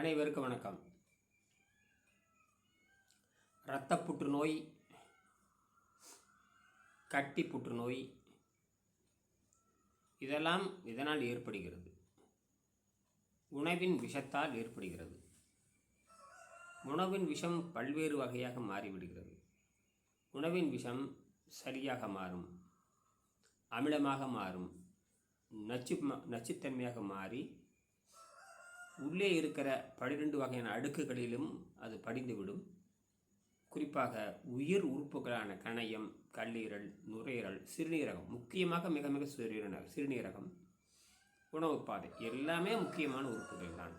அனைவருக்கும் வணக்கம். இரத்த புற்றுநோய் கட்டி புற்றுநோய் இதெல்லாம் இதனால் ஏற்படுகிறது. உணவின் விஷத்தால் ஏற்படுகிறது. உணவின் விஷம் பல்வேறு வகையாக மாறிவிடுகிறது. உணவின் விஷம் சரியாக மாறும் அமிலமாக மாறும் நச்சு ம- நச்சுத்தன்மையாக மாறி உள்ளே இருக்கிற பன்னிரெண்டு வகையான அடுக்குகளிலும் அது படிந்துவிடும். குறிப்பாக உயிர் உறுப்புகளான கணையம் கல்லீரல் நுரையீரல் சிறுநீரகம் முக்கியமாக மிக மிக சிறுநீரக சிறுநீரகம் உணவு பாதை எல்லாமே முக்கியமான உறுப்புகள் தான்.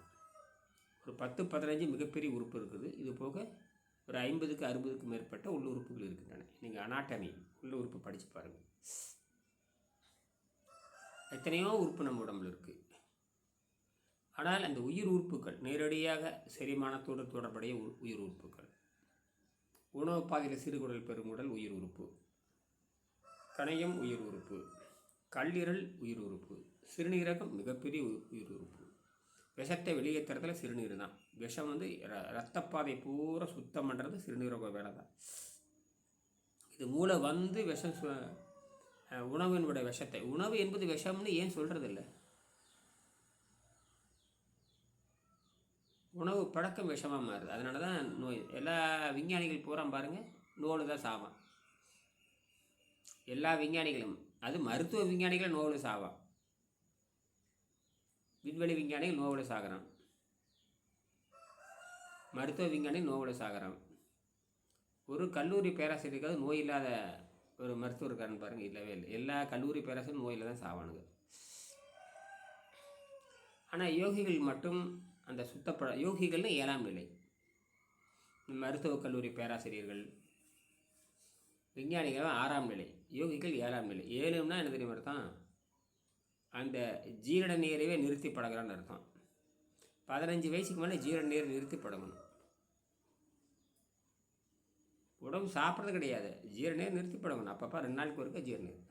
ஒரு பத்து பதினஞ்சு மிகப்பெரிய உறுப்பு இருக்குது. இது போக ஒரு ஐம்பதுக்கு அறுபதுக்கு மேற்பட்ட உள்ளுறுப்புகள் இருக்கின்றன. நீங்கள் அனாட்டமி உள்ளுறுப்பு படித்து பாருங்கள் எத்தனையோ உறுப்பு நம்ம உடம்புல இருக்குது ஆனால் அந்த உயிர் உறுப்புகள் நேரடியாக செரிமானத்தோடு தொடர்புடைய உ- உயிர் உறுப்புகள். உணவு பாதையில் சிறுகுடல் பெருங்குடல் உயிர் உறுப்பு. கணையம் உயிர் உறுப்பு. கல்லீரல் உயிர் உறுப்பு. சிறுநீரகம் மிகப்பெரிய உயிர் உறுப்பு. விஷத்தை வெளியேற்றுறதுல சிறுநீர் தான். விஷம் வந்து ர- ரத்தப்பாதை பூரா சுத்தம் பண்ணுறது சிறுநீரக வேலை தான். இது மூளை வந்து விஷம் சு- உணவினுடைய விஷத்தை. உணவு என்பது விஷம்னு ஏன் சொல்கிறது இல்லை உணவு பழக்கம் விஷமாக மாறுது. அதனால தான் நோய். எல்லா விஞ்ஞானிகள் பூரா பாருங்கள் நோடு தான் சாவான். எல்லா விஞ்ஞானிகளும் அது மருத்துவ விஞ்ஞானிகள் நோவில் சாவான். விண்வெளி விஞ்ஞானிகள் நோவில் சாகிறான். மருத்துவ விஞ்ஞானி நோவில் சாகிறான். ஒரு கல்லூரி பேராசிரியருக்காவது நோய் இல்லாத ஒரு மருத்துவர் இருக்காருன்னு பாருங்கள் இல்லவே இல்லை. எல்லா கல்லூரி பேராசிரியரும் நோயில் தான் சாவானுங்க. ஆனால் யோகிகள் மட்டும் அந்த சுத்தப்பட யோகிகள்னு ஏழாம் நிலை. மருத்துவக் கல்லூரி பேராசிரியர்கள். விஞ்ஞானிகள் ஆறாம் நிலை யோகிகள் ஏழாம் நிலை. ஏழும்னா என்ன தெரியும் அர்த்தம்? அந்த ஜீரண நீரவே நிறுத்தி பழகிறான்னு அர்த்தம். பதினஞ்சு வயசுக்கு மேலே ஜீரண நீர் நிறுத்தி பழகணும் உடம்பு சாப்பிட்றது கிடையாது. ஜீரண நீர் நிறுத்தி பழகணும் அப்பப்போ ரெண்டு நாளைக்கு ஒருக்க ஜீரண நீர்.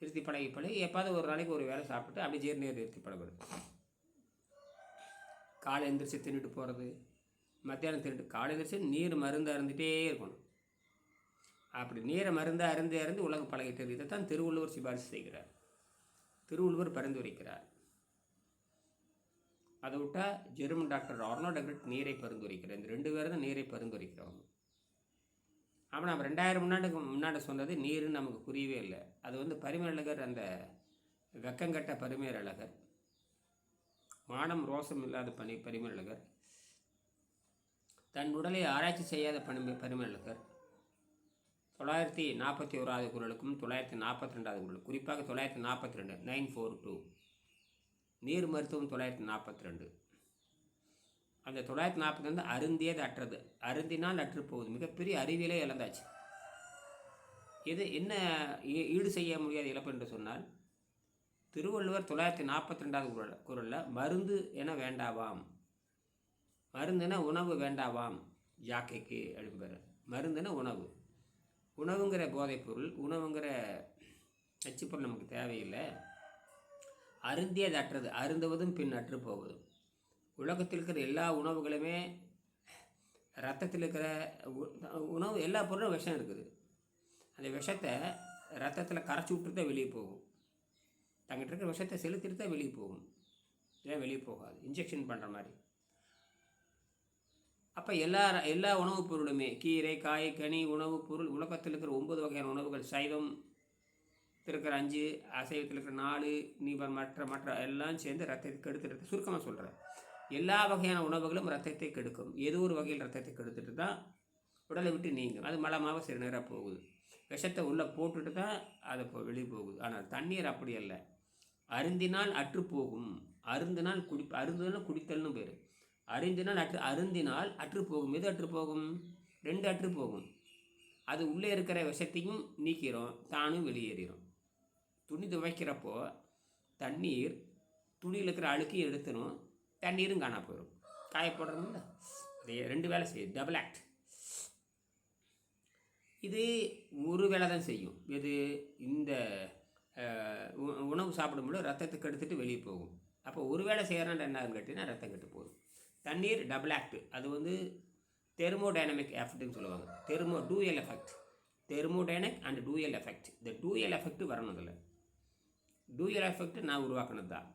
நிறுத்தி பழகி பழகி எப்பாவது ஒரு நாளைக்கு ஒரு வேளை சாப்பிட்டு அப்படியே ஜீரண நீர் நிறுத்தி பழகணும் காலை எந்திரிச்சு தின்னுட்டு போகிறது மத்தியானம் தின்னுட்டு காலை எந்திரிச்சு நீர் மருந்து அருந்துகிட்டே இருக்கணும். அப்படி நீரை மருந்து அருந்து அருந்து உலகம் பழகிட்டது தான் திருவள்ளுவர் சிபாரிசு செய்கிறார். திருவள்ளுவர் பரிந்துரைக்கிறார் அதை விட்டால் ஜெர்மன் டாக்டர் ஆர்னோ டெக்ரட் நீரை பரிந்துரைக்கிறார் இந்த ரெண்டு பேரும் தான் நீரை பரிந்துரைக்கிறவங்க ஆனால் நம்ம ரெண்டாயிரம் முன்னாடிக்கு முன்னாடி சொன்னது நீருன்னு நமக்கு புரியவே இல்லை. அது வந்து பரிமேலகர் அந்த வெக்கங்கட்ட பரிமேலழகர் மானம் ரோசம் இல்லாத பணி பரிமேலழகர் தன் உடலை ஆராய்ச்சி செய்யாத பணி பரிமேலழகர் தொள்ளாயிரத்தி நாற்பத்தி ஓராவது குரலுக்கும் தொள்ளாயிரத்தி நாற்பத்தி ரெண்டாவது குரல் குறிப்பாக தொள்ளாயிரத்தி நாற்பத்தி ரெண்டு நைன் ஃபோர் டூ. நீர் மருத்துவம் தொள்ளாயிரத்தி நாற்பத்தி ரெண்டு அந்த தொள்ளாயிரத்தி நாற்பத்தி ரெண்டு அருந்தியது அற்றது அருந்தினால் அற்று போகுது. மிகப்பெரிய அறிவியலே இழந்தாச்சு. இது என்ன ஈ- ஈடு செய்ய முடியாத இழப்பு என்று சொன்னால் திருவள்ளுவர் தொள்ளாயிரத்தி நாற்பத்தி ரெண்டாவது குரல் குரலில் மருந்து என வேண்டாவாம். மருந்துன உணவு வேண்டாவாம். யாக்கைக்கு அப்படிம்பாரு மருந்துன உணவு. உணவுங்கிற போதைப்பொருள் உணவுங்கிற நச்சுப்பொருள் நமக்கு தேவையில்லை. அருந்தியது அற்றது அருந்துவதும் பின் அற்று போவதும் உலகத்தில் இருக்கிற எல்லா உணவுகளுமே ரத்தத்தில் இருக்கிற உணவு எல்லா பொருளும் விஷம் இருக்குது. அந்த விஷத்தை ரத்தத்தில் கரைச்சி விட்டுட்டு தான் வெளியே போகும். தங்கிட்ட இருக்கிற விஷத்தை செலுத்திட்டு தான் வெளியே போகும். ஏன் வெளியே போகாது? இன்ஜெக்ஷன் பண்ணுற மாதிரி. அப்போ எல்லா எல்லா உணவுப் பொருளுமே கீரை காய் கனி உணவுப் பொருள் உலகத்தில் இருக்கிற ஒன்பது வகையான உணவுகள் சைவம் இருக்கிற அஞ்சு அசைவத்தில் இருக்கிற நாலு நீ மற்ற மற்ற எல்லாம் சேர்ந்து ரத்தத்தை கெடுத்துட்டு சுருக்கமாக சொல்கிறேன் எல்லா வகையான உணவுகளும் ரத்தத்தை கெடுக்கும். ஏதோ ஒரு வகையில் ரத்தத்தை கெடுத்துட்டு தான் உடலை விட்டு நீங்கும். அது மலமாக சிறு நேரம் போகுது. விஷத்தை உள்ளே போட்டுட்டு தான் அது வெளியே போகுது. ஆனால் தண்ணீர் அப்படி அல்ல. அருந்தினால் அற்று போகும். அருந்தினால் குடி அருந்தினால் குடித்தல்னு பேர். அருந்தினால் அற்று அருந்தினால் அற்று போகும். எது அற்று போகும்? ரெண்டு அற்று போகும். அது உள்ளே இருக்கிற விஷத்தையும் நீக்கிறோம். தானும் வெளியேறிடும் துணி துவைக்கிறப்போ தண்ணீர் துணியில் இருக்கிற அழுக்கையும் எடுத்துடும் தண்ணீரும் காணா போயிடும் காய போடுறோம்ல. அது ரெண்டு வேலை செய்யும். டபுள் ஆக்ட் இது ஒரு வேலை தான் செய்யும். இது இந்த உணவு சாப்பிடும்போது ரத்தத்துக்கு எடுத்துகிட்டு வெளியே போகும். அப்போ ஒரு வேளை செய்கிறான் என்னன்னு கேட்டிங்கன்னா ரத்தம் கெட்டு போகும் தண்ணீர் டபுள் ஆக்ட் அது வந்து தெர்மோடைனமிக் எஃபெக்ட்னு சொல்லுவாங்க. Thermo dual effect thermodynamic and dual effect இந்த டூயல் எஃபெக்ட் வரணும் இதில். டூயல் எஃபெக்ட் நான் உருவாக்கினது தான்.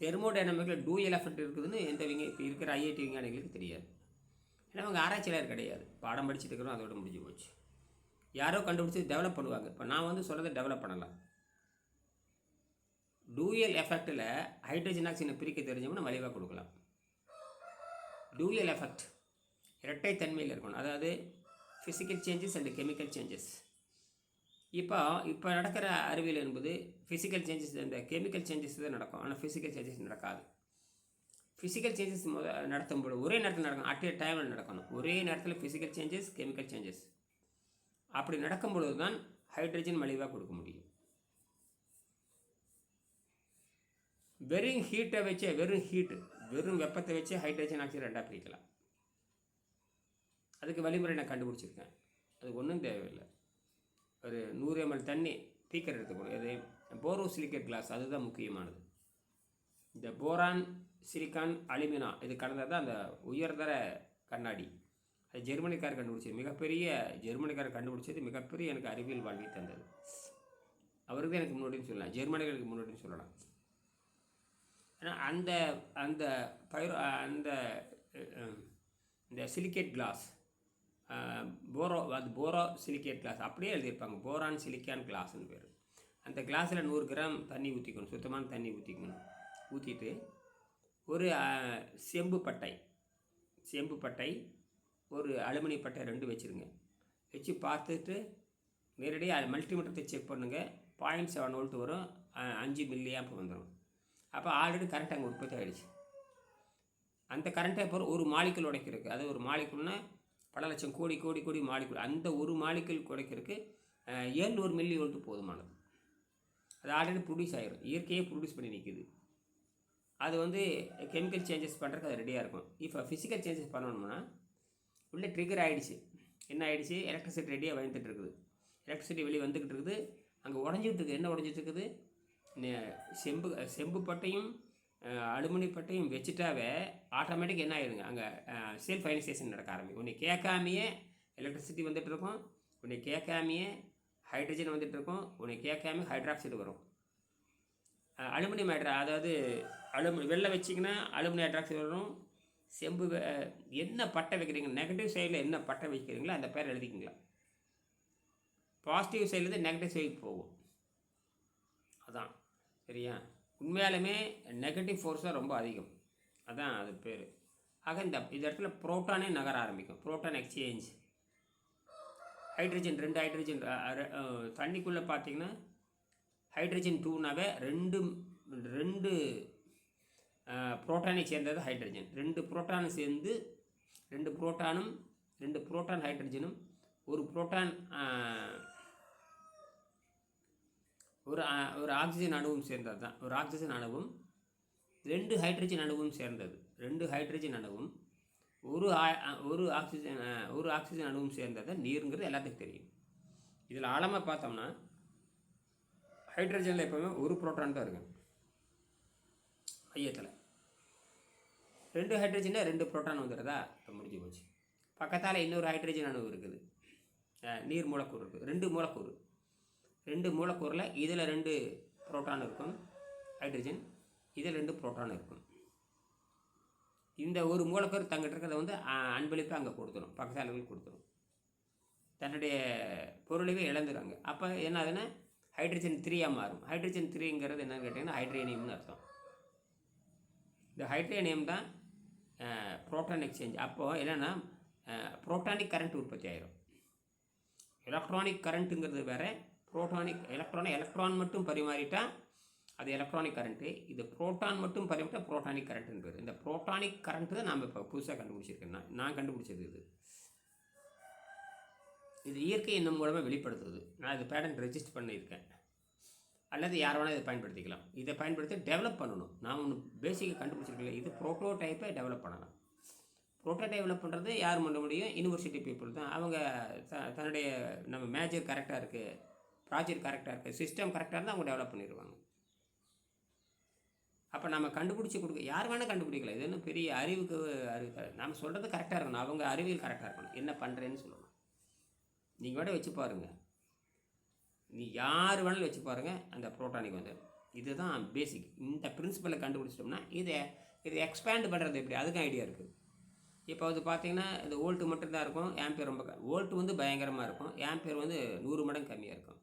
தெர்மோடைனமிக்கில் டூயல் எஃபெக்ட் இருக்குதுன்னு எந்த விங்க இப்போ இருக்கிற ஐஐடி விஞ்ஞானிகளுக்கு தெரியாது. ஏன்னா அவங்க ஆராய்ச்சியாளர் கிடையாது. பாடம் படிச்சுட்டு இருக்கிறோம் அதோட முடிஞ்சு போச்சு. யாரோ கண்டுபிடிச்சி டெவலப் பண்ணுவாங்க. இப்போ நான் வந்து சொல்கிறத டெவலப் பண்ணலாம். டூயல் எஃபெக்டில் ஹைட்ரஜன் ஆக்சிஜனை பிரிக்க தெரிஞ்சோம்னா வலிவாக கொடுக்கலாம். டூயல் எஃபெக்ட் இரட்டை தன்மையில் இருக்கணும். அதாவது physical changes and chemical changes இப்போ இப்போ நடக்கிற அறிவியல் என்பது ஃபிசிக்கல் சேஞ்சஸ் இந்த கெமிக்கல் சேஞ்சஸ் தான் நடக்கும். ஆனால் ஃபிசிக்கல் சேஞ்சஸ் நடக்காது. ஃபிசிக்கல் சேஞ்சஸ் முத நடத்தும் போது ஒரே நேரத்தில் நடக்கணும் அட் ஏ டைமில் நடக்கணும். ஒரே நேரத்தில் ஃபிசிக்கல் சேஞ்சஸ் கெமிக்கல் சேஞ்சஸ் அப்படி நடக்கும் பொழுது தான் ஹைட்ரஜன் மலிவாக கொடுக்க முடியும். வெறும் ஹீட்டை வச்சே வெறும் ஹீட்டு வெறும் வெப்பத்தை வச்சே ஹைட்ரஜன் ஆக்சைடு ரெண்டாக பிரிக்கலாம். அதுக்கு வழிமுறை நான் கண்டுபிடிச்சிருக்கேன். அது ஒன்றும் தேவையில்லை. ஒரு நூறு எம்எல் தண்ணி பீக்கர் எடுத்துக்கணும் இது போரோ சிலிக்கர் கிளாஸ் அதுதான் முக்கியமானது. இந்த போரான் சிலிக்கான் அலுமினா இது கலந்தது தான் அந்த உயர்தர கண்ணாடி. அது கண்டுபிடிச்சது. மிகப்பெரிய ஜெர்மனிக்காரர் கண்டுபிடிச்சது மிகப்பெரிய எனக்கு அறிவியல் வாழ்வை தந்தது. அவருக்கு எனக்கு முன்னாடின்னு சொல்லலாம். ஜெர்மனிகளுக்கு முன்னாடின்னு சொல்லலாம். ஏன்னா அந்த அந்த பயிர் அந்த இந்த சிலிக்கேட் கிளாஸ் போரோ அது போரோ சிலிக்கேட் கிளாஸ் அப்படியே எழுதியிருப்பாங்க. போரான் சிலிக்கான் கிளாஸ்னு பேர். அந்த கிளாஸில் நூறு கிராம் தண்ணி ஊற்றிக்கணும் சுத்தமான தண்ணி ஊற்றிக்கணும் ஊற்றிட்டு ஒரு செம்பு பட்டை செம்பு பட்டை ஒரு அலுமினிய பட்டை ரெண்டு வச்சுருங்க. வச்சு பார்த்துட்டு நேரடியாக மல்டிமீட்டரத்தை செக் பண்ணுங்கள் பாயிண்ட் செவன் வோல்ட் வரும். அஞ்சு மில்லி வந்துடும் அப்போ ஆல்ரெடி கரண்ட் அங்கே உற்பத்தி ஆகிடுச்சு அந்த கரண்ட்டை அப்புறம் ஒரு மாலிக்கல் உடைக்கிறதுக்கு அது ஒரு மாலிக்குள்னா பல லட்சம் கோடி கோடி கோடி மாலிக்குள் அந்த ஒரு மாலிக்கல் குடைக்கிறதுக்கு ஏழ்நூறு மில்லி வோல்ட் போதுமானது. அது ஆல்ரெடி ப்ரொடியூஸ் ஆகிடும் இயற்கையே ப்ரொடியூஸ் பண்ணி நிற்கிது அது வந்து கெமிக்கல் சேஞ்சஸ் பண்ணுறதுக்கு அது ரெடியாக இருக்கும். இப்போ ஃபிசிக்கல் சேஞ்சஸ் பண்ணணும்னா உள்ளே ட்ரிகர் ஆகிடுச்சு என்ன ஆகிடுச்சு எலக்ட்ரிசிட்டி ரெடியாக வந்துட்டு இருக்குது. எலக்ட்ரிசிட்டி வெளியே வந்துக்கிட்டு இருக்குது. அங்கே உடஞ்சிட்டு இருக்குது என்ன உடஞ்சிட்டு இருக்குது நெ- செம்பு செம்பு பட்டையும் அலுமினி பட்டையும் வச்சுட்டாவே ஆட்டோமேட்டிக் என்ன ஆயிடுங்க அங்கே செல்ஃப் அயனைசேஷன் நடக்க ஆரம்பிக்கும். உன்னை கேட்காமையே எலக்ட்ரிசிட்டி வந்துட்டு இருக்கும் உன்னை கேட்காமையே ஹைட்ரஜன் வந்துட்டு இருக்கும் உன்னை கேட்காம ஹைட்ராக்சைடு வரும். அலுமினியம் ஹைட்ரா அதாவது அலுமி வெள்ளை வச்சிங்கன்னா அலுமினியம் ஹைட்ராக்சைடு வரும். செம்பு என்ன பட்டை வைக்கிறீங்க? நெகட்டிவ் சைடில் என்ன பட்டை வைக்கிறீங்களோ அந்த பேர் எழுதிக்கிங்களா பாசிட்டிவ் சைட்லேருந்து நெகட்டிவ் சைடு போகும். அதான். சரியா? உண்மையாலுமே நெகட்டிவ் ஃபோர்ஸ் தான் ரொம்ப அதிகம். அதான் அது பேர். ஆக இந்த இந்த இடத்துல ப்ரோட்டானே நகர ஆரம்பிக்கும். ப்ரோட்டான் எக்ஸ்சேஞ்ச் ஹைட்ரஜன் ரெண்டு ஹைட்ரஜன் தண்ணிக்குள்ளே பார்த்தீங்கன்னா ஹைட்ரஜன் டூனாவே ரெண்டு ரெண்டு புரோட்டானை சேர்ந்தது ஹைட்ரஜன். ரெண்டு புரோட்டானும் சேர்ந்து ரெண்டு புரோட்டானும் ரெண்டு புரோட்டான் ஹைட்ரஜனும் ஒரு புரோட்டான் ஒரு ஒரு ஆக்சிஜன் அணுவும் சேர்ந்தது தான். ஒரு ஆக்சிஜன் அணுவும் ரெண்டு ஹைட்ரஜன் அணுவும் சேர்ந்தது. ரெண்டு ஹைட்ரஜன் அணுவும் ஒரு ஆ- ஒரு ஆக்சிஜன் ஒரு ஆக்சிஜன் அணுவும் சேர்ந்தது. நீருங்கிறது எல்லாத்துக்கும் தெரியும். இதில் ஆழமாக பார்த்தோம்னா ஹைட்ரஜனில் எப்போவுமே ஒரு புரோட்டான் தான் இருக்கும். மையத்தில். ரெண்டு ஹைட்ரஜனா ரெண்டு ப்ரோட்டான் வந்துடுறதா இப்போ முடிஞ்சு போச்சு. பக்கத்தால் இன்னொரு ஹைட்ரஜன் அணு இருக்குது. நீர் மூலக்கூறு இருக்குது. ரெண்டு மூலக்கூறு. ரெண்டு மூலக்கூறில் இதில் ரெண்டு புரோட்டான் இருக்கும் ஹைட்ரஜன் இதில் ரெண்டு ப்ரோட்டான் இருக்கும். இந்த ஒரு மூலக்கூறு தங்கிட்ட இருக்கிறத வந்து அன்பளிப்பாக அங்கே கொடுத்துரும். பக்கத்தாளர்களுக்கு கொடுத்துரும். தன்னுடைய பொருளையே இழந்துடுறாங்க அப்போ என்ன ஆகுதுன்னா ஹைட்ரஜன் த்ரீயாக மாறும். ஹைட்ரஜன் த்ரீங்கிறது என்னன்னு கேட்டிங்கன்னா ஹைட்ரேனியம்னு அர்த்தம். இந்த ஹைட்ரேனியம் தான் புரோட்டான் எக்ஸ்சேஞ்ச் அப்போது என்னென்னா புரோட்டானிக் கரண்ட் உற்பத்தி ஆயிரும். எலக்ட்ரானிக் கரண்ட்டுங்கிறது வேறு புரோட்டானிக் எலக்ட்ரானிக் எலக்ட்ரான் மட்டும் பரிமாறிட்டால் அது எலக்ட்ரானிக் கரண்ட்டு இது புரோட்டான் மட்டும் பரிமாட்டால் புரோட்டானிக் கரண்ட்டுன்னு பேர் இந்த புரோட்டானிக் கரண்ட்டு தான் நாம் இப்போ புதுசாக கண்டுபிடிச்சிருக்கேன் நான் நான் கண்டுபிடிச்சது இது. இது இயற்கை என்னும் மூலமாக வெளிப்படுத்துது. நான் இது பேட்டன் ரெஜிஸ்டர் பண்ணியிருக்கேன். அல்லது யார் வேணால் இதை பயன்படுத்திக்கலாம். இதை பயன்படுத்தி டெவலப் பண்ணணும். நான் ஒன்று பேசிக்காக கண்டுபிடிச்சிருக்கல இது ப்ரோட்டோடைப்பை டெவலப் பண்ணலாம். ப்ரோட்டோ டெவலப் பண்ணுறது யார் பண்ண முடியும்? யூனிவர்சிட்டி பீப்புள் தான். அவங்க த தன்னுடைய நம்ம மேஜர் கரெக்டாக இருக்குது ப்ராஜெக்ட் கரெக்டாக இருக்குது சிஸ்டம் கரெக்டாக இருந்தால் அவங்க டெவலப் பண்ணிடுவாங்க அப்போ நம்ம கண்டுபிடிச்சி கொடுக்க யார் வேணால் கண்டுபிடிக்கல இது ஒன்றும் பெரிய அறிவுக்கு அறிவு நம்ம சொல்கிறது கரெக்டாக இருக்கணும். அவங்க அறிவியல் கரெக்டாக இருக்கணும். என்ன பண்ணுறேன்னு சொல்லணும். நீங்கள் விட வச்சு பாருங்கள் நீ யார் வேணாலும் வச்சு பாருங்கள் அந்த ப்ரோட்டானிக் வந்து. இதுதான் பேசிக் இந்த பிரின்சிபலை கண்டுபிடிச்சிட்டோம்னா இதை இதை எக்ஸ்பேண்ட் பண்ணுறது எப்படி? அதுக்கும் ஐடியா இருக்குது இப்போ வந்து பார்த்தீங்கன்னா இந்த ஓல்ட்டு மட்டும்தான் இருக்கும் ஆம்பியர் ரொம்ப வோல்ட்டு வந்து பயங்கரமாக இருக்கும் ஆம்பியர் வந்து நூறு மடங்கு கம்மியாக இருக்கும்.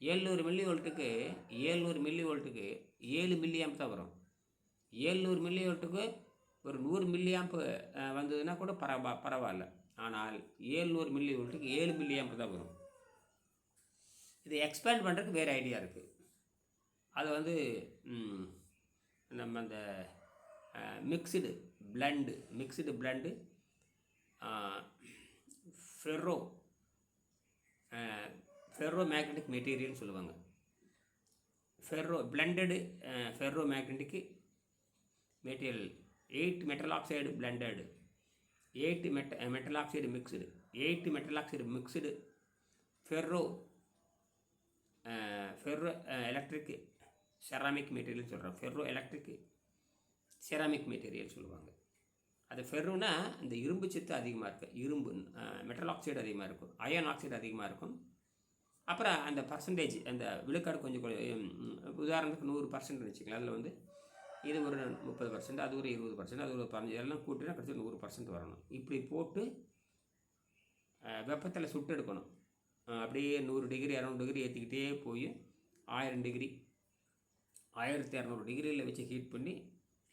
ஏழ்நூறு மில்லி வோல்ட்டுக்கு ஏழ்நூறு மில்லி வோல்ட்டுக்கு ஏழு மில்லி ஆம்ப் தான் வரும். ஏழ்நூறு மில்லி வோல்ட்டுக்கு ஒரு நூறு மில்லி ஆம்ப்பு வந்ததுன்னா கூட பரவா பரவாயில்ல. ஆனால் ஏழ்நூறு மில்லி வோல்ட்டுக்கு ஏழு மில்லி ஆம்ப் தான் வரும். இதை எக்ஸ்பேண்ட் பண்ணுறதுக்கு வேறு ஐடியா இருக்குது அது வந்து நம்ம அந்த mixed blend mixed blend ferro ferro magnetic மெட்டீரியல்னு சொல்லுவாங்க. Ferro blended ferro magnetic material eight metal oxide blended eight met metal oxide mixed eight metal oxide mixed ferro ferro electric ceramic material சொல்கிறோம் ferro electric ceramic material சொல்லுவாங்க. அது ஃபெர்ரோனா இந்த இரும்பு சத்து அதிகமாக இருக்குது இரும்பு மெட்டல் ஆக்சைடு அதிகமாக இருக்கும். அயன் ஆக்சைடு அதிகமாக இருக்கும். அப்புறம் அந்த பர்சன்டேஜ் அந்த விழுக்காடு கொஞ்சம் உதாரணத்துக்கு நூறு பர்சன்ட் வச்சுக்கலாம் அதில் வந்து இது ஒரு முப்பது பர்சன்ட் அது ஒரு இருபது பர்சன்ட் அது ஒரு பதினஞ்சு எல்லாம் கூட்டினா கடைசி நூறு பர்சன்ட் வரணும். இப்படி போட்டு வெப்பத்தில் சுட்டு எடுக்கணும். அப்படியே நூறு டிகிரி இரநூறு டிகிரி ஏற்றிக்கிட்டே போய் ஆயிரம் டிகிரி ஆயிரத்தி இரநூறு டிகிரியில் வச்சு ஹீட் பண்ணி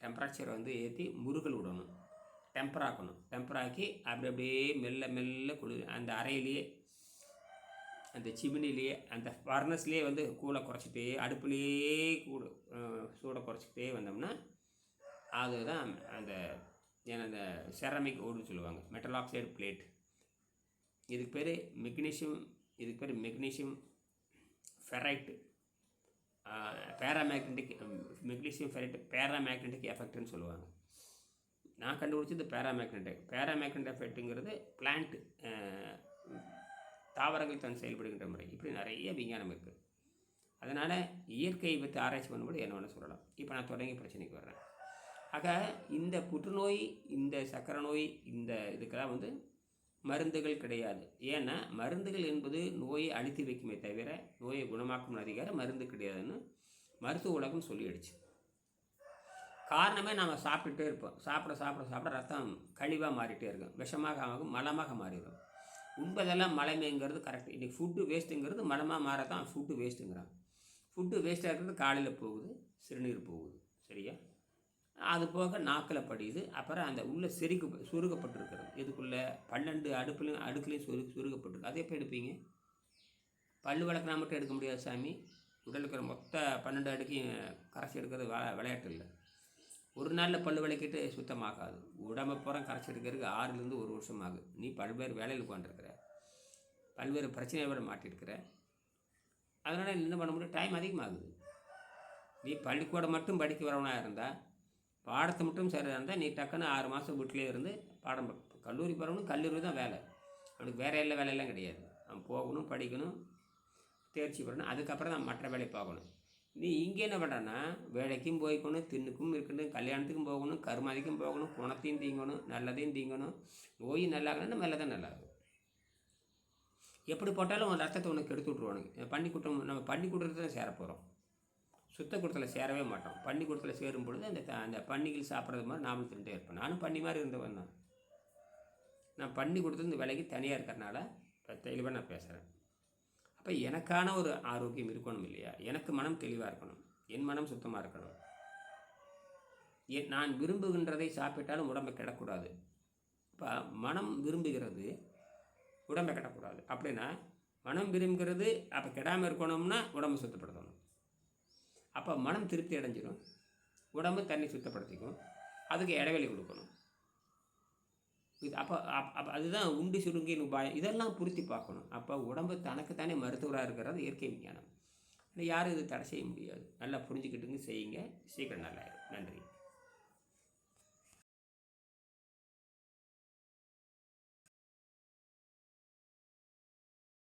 டெம்பரேச்சரை வந்து ஏற்றி முருகல் விடணும். டெம்பர் ஆக்கணும். டெம்பர் ஆக்கி அப்படி அப்படியே மெல்ல மெல்ல குளிர் அந்த அறையிலேயே அந்த சிமினிலேயே அந்த ஃபர்னஸ்லேயே வந்து கூலை குறைச்சிட்டே அடுப்புலேயே கூட சூடை குறைச்சிக்கிட்டே வந்தோம்னா அதுதான் அந்த ஏன்னா அந்த செரமிக் ஓடுன்னு சொல்லுவாங்க. மெட்டல் ஆக்சைடு பிளேட் இதுக்கு பேர் மெக்னீஷியம் இதுக்கு பேர் magnesium ferrite paramagnetic magnesium ferrite paramagnetic எஃபெக்ட்னு சொல்லுவாங்க. நான் கண்டுபிடிச்சது பேராமேக்னெட்டிக் பேராமேக்னட் எஃபெக்ட்டுங்கிறது பிளான்ட் தாவரங்கள் தன் செயல்படுகின்ற முறை. இப்படி நிறைய விஞ்ஞானம் இருக்குது அதனால் இயற்கையை பற்றி ஆராய்ச்சி பண்ணும்போது என்ன வேணால் சொல்லலாம். இப்போ நான் தொடங்கி பிரச்சனைக்கு வர்றேன். ஆக இந்த புற்றுநோய் இந்த சக்கரை நோய் இந்த இதுக்கெல்லாம் வந்து மருந்துகள் கிடையாது. ஏன்னா மருந்துகள் என்பது நோயை அழித்து வைக்குமே தவிர நோயை குணமாக்கும் அதிகாரம் மருந்து கிடையாதுன்னு மருத்துவ உலகம் சொல்லிடுச்சு. காரணமே நாம் சாப்பிட்டுட்டே இருப்போம். சாப்பிட சாப்பிட சாப்பிட ரத்தம் கழிவாக மாறிட்டே இருக்கும். விஷமாக ஆகும் மலமாக மாறிடும். உண்பதெல்லாம் மலமைங்கிறது கரெக்ட் இன்றைக்கி ஃபுட்டு வேஸ்ட்டுங்கிறது மலமாக மாறத்தான் ஃபுட்டு வேஸ்ட்டுங்கிறான் ஃபுட்டு வேஸ்ட்டாக இருக்கிறது காலையில் போகுது சிறுநீர் போகுது. சரியா? அது போக நாக்கில் படியுது. அப்புறம் அந்த உள்ள செருக்கு சுருக்கப்பட்டிருக்கிறது இதுக்குள்ளே பன்னெண்டு அடுப்புலையும் அடுக்குலையும் சுரு சுருக்கப்பட்டிருக்கு அதை எப்போ எடுப்பீங்க? பல்லு விளக்குனா மட்டும் எடுக்க முடியாது சாமி. உடல் இருக்கிற மொத்த பன்னெண்டு அடுக்கையும் கரைச்சி எடுக்கிறது விளையாட்டு இல்லை. ஒரு நாளில் பல்லு விளக்கிட்டு சுத்தமாகாது. உடம்பை கரைச்சி எடுக்கிறதுக்கு ஆறுலேருந்து ஒரு வருஷம் ஆகுது நீ பல்வேறு வேலையில் உட்காந்துருக்கிற பல்வேறு பிரச்சனையோட மாட்டிருக்கிற அதனால் என்ன பண்ண முடியும்? டைம் அதிகமாகுது. நீ பள்ளிக்கூடம் மட்டும் படிக்க வரவனாக இருந்தால் பாடத்தை மட்டும் சரியாக இருந்தால் நீ டக்குன்னு ஆறு மாதம் வீட்டிலே இருந்து பாடம் கல்லூரி போகிறவனும் கல்லூரி தான் வேலை. அவனுக்கு வேற எல்லா வேலையெல்லாம் கிடையாது. அவன் போகணும் படிக்கணும் தேர்ச்சி பெறணும். அதுக்கப்புறம் தான் மற்ற வேலையை பார்க்கணும் நீ இங்கே என்ன பண்ணுறன்னா வேலைக்கும் போய்க்கணும் தின்னுக்கும் இருக்கணும் கல்யாணத்துக்கும் போகணும் கருமாதிக்கும் போகணும் குணத்தையும் தீங்கணும் நல்லதையும் தீங்கணும். நோய் நல்லாகணும்னா மெல்ல தான் நல்லாகும். எப்படி போட்டாலும் உன் ரத்தத்தை உனக்கு எடுத்து விட்ருவானுங்க பன்னிக்கூட்டம் நம்ம பன்னிக்கூட்டத்தில் தான் சேர போகிறோம் சுத்த கூட்டத்தில் சேரவே மாட்டோம். பன்னிக்கூட்டத்தில் சேரும் பொழுது அந்த அந்த பன்னிகள் சாப்பிட்றது மாதிரி நாமளும் தின்ட்டே இருப்பேன். நானும் பண்ணி மாதிரி இருந்தவன் தான். நான் பண்ணி கொடுத்து இந்த விலைக்கு தனியாக இருக்கிறனால இப்போ தெளிவாக நான் பேசுகிறேன் அப்போ எனக்கான ஒரு ஆரோக்கியம் இருக்கணும் இல்லையா? எனக்கு மனம் தெளிவாக இருக்கணும். என் மனம் சுத்தமாக இருக்கணும். என் நான் விரும்புகின்றதை சாப்பிட்டாலும் உடம்பை கெடக்கூடாது. இப்போ மனம் விரும்புகிறது உடம்பை கெடக்கூடாது. அப்படின்னா மனம் விரும்புகிறது அப்போ கெடாமல் இருக்கணும்னா உடம்பை சுத்தப்படுத்தணும். அப்போ மனம் திருப்தி அடைஞ்சிடும் உடம்பு தண்ணி சுத்தப்படுத்திக்கும். அதுக்கு இடைவெளி கொடுக்கணும். இது அப்போ அப்போ அதுதான் உண்டு சுருங்கின் உபாயம் இதெல்லாம் பொருத்தி பார்க்கணும். அப்போ உடம்பு தனக்குத்தானே மருத்துவராக இருக்கிறது இயற்கை விஞ்ஞானம். யாரும் இது தடை செய்ய முடியாது. நல்லா புரிஞ்சுக்கிட்டுங்க செய்யுங்க. சீக்கிரம் நல்லாயிடும் நன்றி.